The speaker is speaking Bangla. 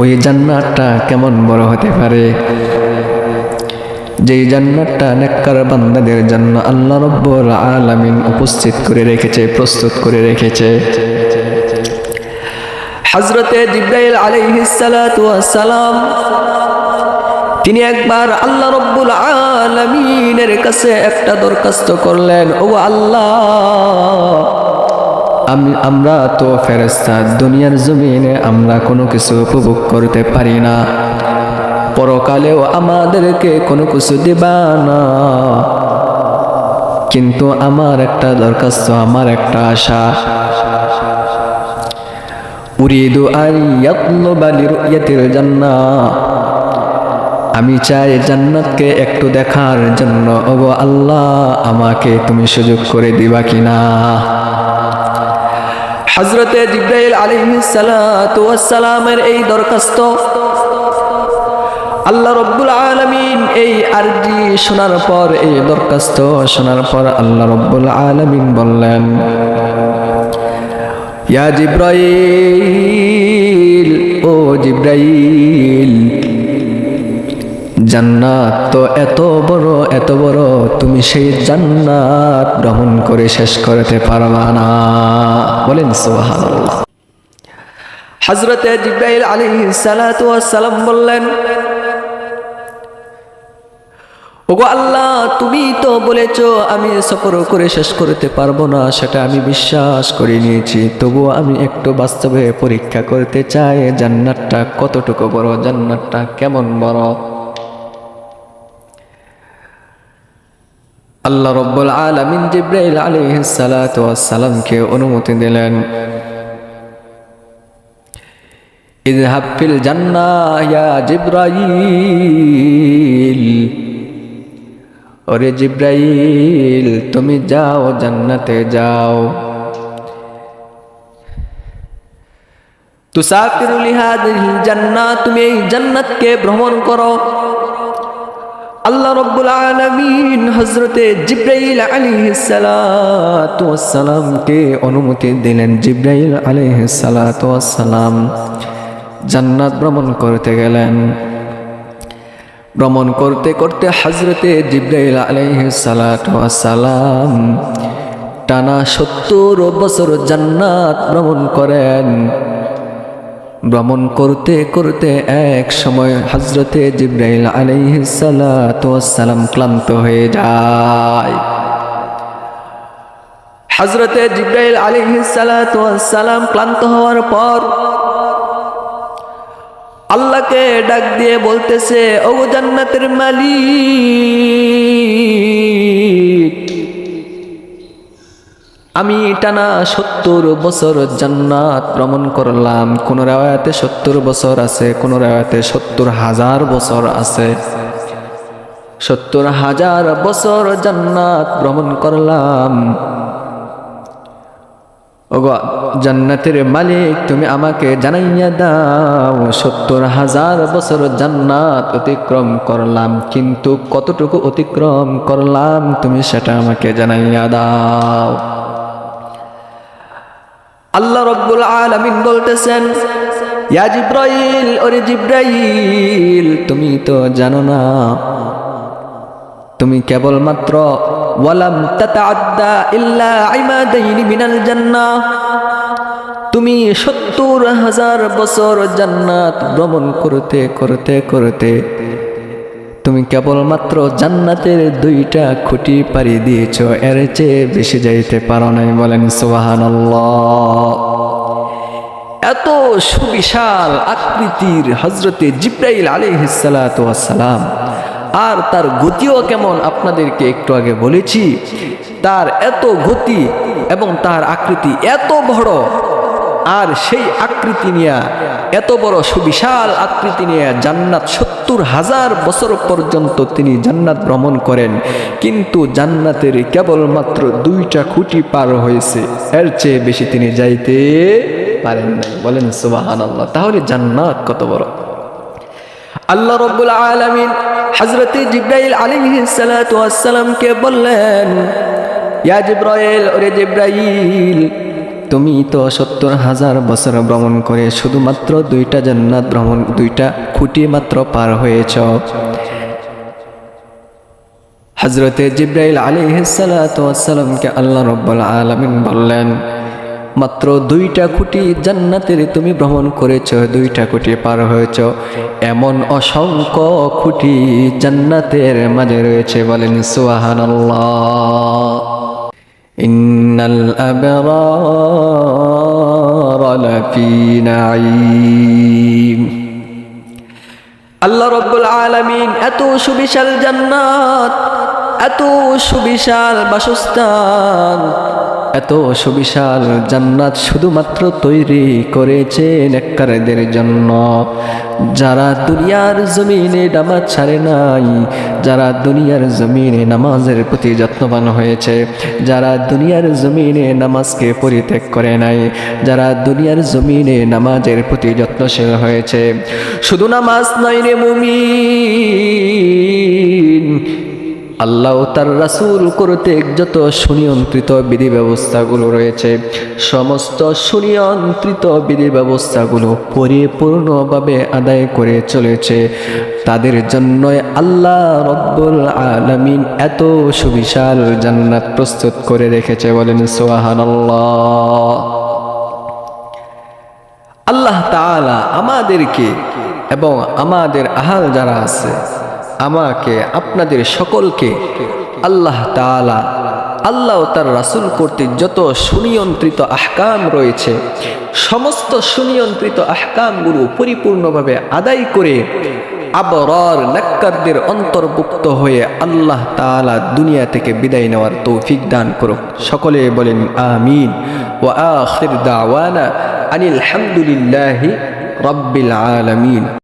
ওই জান্নাতটা কেমন বড় হতে পারে? যেই জান্নাতটা নেককার বান্দাদের জন্য আল্লাহ রব্বুল আলামিন উপস্থিত করে রেখেছে, প্রস্তুত করে রেখেছে। হজরতে জিব্রাইল সালাম তিনি একবার আল্লাহ রব্বুল আলমিনের কাছে একটা দরখাস্ত করলেন ও আল্লাহ আমরা তো ফেরেস্তা দুনিয়ার জমিনে আমরা কোনো কিছু উপভোগ করতে পারি না। পরকালেও আমাদেরকে কোনো কিছু দিবা না। কিন্তু আমার একটা দরখাস্ত, আমার একটা আশা। উরিদু জান্নাহ। আমি চাই জান্নাতকে একটু দেখার জন্য। ওগো আল্লাহ, আমাকে তুমি সুযোগ করে দিবা কিনা? হজরতে জিব্রাইল আলাইহিসসালামের এই দরখাস্ত, আল্লাহ রব্বুল আলমিন এই আরজি শোনার পর, এই দরখাস্ত শোনার পর আল্লাহ রব্বুল আলমিন বললেন, ইয়া জিব্রাইল, ও জিব্রাইল জান্নাত। তো এত বড় এত বড়, তুমি সেই জান্নাত ভ্রমণ করে শেষ করতে পারবা না। বলেন সুবহানাল্লাহ। হযরতে জিব্রাইল সালাম বললেন, ওগো আল্লাহ, তুমি তো বলেছ আমি সফর করে শেষ করতে পারব না, সেটা আমি বিশ্বাস করে নিয়েছি। তবুও আমি একটু বাস্তবে পরীক্ষা করতে চাই, জান্নাতটা কতটুকু বড়, জান্নাতটা কেমন বড়? আল্লাহ রব্বুল আলামিন জিব্রাইল সালামকে অনুমতি দিলেন। জান্নাহ ইয়া জিব্রাইল। ওরে জিব্রাইল, তুমি যাও, জান্নাতে যাও। তুসাফিরু লিহাদিল জান্নাত তুমি এই জান্নাতকে ভ্রমণ করো। আল্লাহ রব্বুল আলমিন হজরতে জিব্রাইল আলিহালামকে অনুমতি দিলেন। জিব্রাইল আলিহালাম জান্নাত ভ্রমণ করতে গেলেন। ভ্রমণ করতে করতে হজরতে জিব্রাইল আলাইসালাম টানা সত্তর বছর জান্নাত ভ্রমণ করেন। ভ্রমণ করতে করতে এক সময় হজরতে জিব্রাইল আলাইসালাম ক্লান্ত হয়ে যায়। হজরতে জিব্রাইল আলাইসালাম ক্লান্ত হওয়ার পর আল্লাহকে ডাক দিয়ে বলতেছে ও জান্নাতের মালিক! আমি টানা সত্তর বছর জান্নাত ভ্রমণ করলাম। কোন রেওয়াতে সত্তর বছর আছে, কোন রেওয়াতে সত্তর হাজার বছর আছে। সত্তর হাজার বছর জান্নাত ভ্রমণ করলাম। জান্নাতের মালিক তুমি আমাকে জানাইয়া দাও। সত্তর হাজার বছর জান্নাত অতিক্রম করলাম, কিন্তু কতটুকু অতিক্রম করলাম তুমি সেটা আমাকে জানাইয়া দাও। আল্লাহ রব্বুল আলামিন বলতেছেন, ইয়া জিব্রাইল, ওরে জিব্রাইল, তুমি তো জানো না, তুমি কেবলমাত্র, ওয়ালাম তাতাআদ্দা ইল্লা ইমাদাইনি মিনাল জান্নাহ, তুমি সত্তর হাজার বছর জান্নাত ভ্রমণ করতে করতে করতে তুমি কেবলমাত্র জান্নাতের দুইটা খুঁটি পাড়ি দিয়েছ, এর চেয়ে বেশি যাইতে পারো নাই বলেন সুবহানাল্লাহ। এত সুবিশাল আকৃতির হজরতে জিব্রাইল আলিহিসালাম আর তার গতিও কেমন আপনাদেরকে একটু আগে বলেছি, তার এত গতি এবং তার আকৃতি এত বড় আর সেই আকৃতি নিয়ে, এত বড় সুবিশাল আকৃতি নিয়ে জান্নাত সত্তর হাজার বছর পর্যন্ত তিনি জান্নাত ভ্রমণ করেন। কিন্তু জান্নাতের কেবলমাত্র দুইটা খুঁটি পার হয়েছে। এর চেয়ে বেশি তিনি যাইতে পারেন নাই। বলেন সুবাহান আল্লাহ তাহলে জান্নাত কত বড়? আল্লাহ রব্বুল আলমিন হজরত জিব্রাইল আলিহিসালামকে বললেন, ইয়া জিব্রাইল, ওরে জিব্রাইল তুমি তো সত্তর হাজার বছর ভ্রমণ করে শুধুমাত্র দুইটা জান্নাত ভ্রমণ, দুইটা খুঁটি মাত্র পার হয়েছ। হজরতে জিব্রাইল আলিহাসালামকে আল্লাহ রব্বুল আলমিন বললেন, মাত্র দুইটা খুঁটি জান্নাতের তুমি ভ্রমণ করেছ, দুইটা খুঁটি পার হয়েছ। এমন অসংখ্য খুঁটি জান্নাতের মাঝে রয়েছে বলেন সুহান ইন্নাল আবরার লাফি নাঈম আল্লাহ রব্বুল আলামিন এত সুবিশাল জান্নাত এত সুবিশাল বাসস্থান এত সুবিশাল জান্নাত শুধুমাত্র তৈরি করেছে নেককারদের জন্য। যারা দুনিয়ার জমিনে নামাজ ছাড়ে নাই, যারা দুনিয়ার জমিনে নামাজের প্রতি যত্নবান হয়েছে, যারা দুনিয়ার জমিনে নামাজকে পরিত্যাগ করে নাই, যারা দুনিয়ার জমিনে নামাজের প্রতি যত্নশীল হয়েছে। শুধু নামাজ নয় রে মুমিন আল্লাহ তার রাসূল কর্তৃক যত সুনিয়ন্ত্রিত বিধি ব্যবস্থাগুলো রয়েছে, সমস্ত সুনিয়ন্ত্রিত বিধি ব্যবস্থাগুলো পরিপূর্ণভাবে আদায় করে চলেছে। তাদের জন্যই আল্লাহ রব্বুল আলামিন এত সুবিশাল জান্নাত প্রস্তুত করে রেখেছে বলেন সুবহানাল্লাহ। আল্লাহ তাআলা আমাদেরকে এবং আমাদের আহাল যারা আছে আমাকে, আপনাদের সকলকে আল্লাহ তাআলা, আল্লাহ তার রাসুল কর্তৃক যত সুনিয়ন্ত্রিত আহকাম রয়েছে, সমস্ত সুনিয়ন্ত্রিত আহকামগুলো পরিপূর্ণভাবে আদায় করে আবরার নাক্কারদের অন্তর্ভুক্ত হয়ে আল্লাহ তাআলা দুনিয়া থেকে বিদায় নেওয়ার তৌফিক দান করুক। সকলে বলেন আমিন। ওয়া আখির আনিল হামদুলিল্লাহি রাব্বিল আলামিন।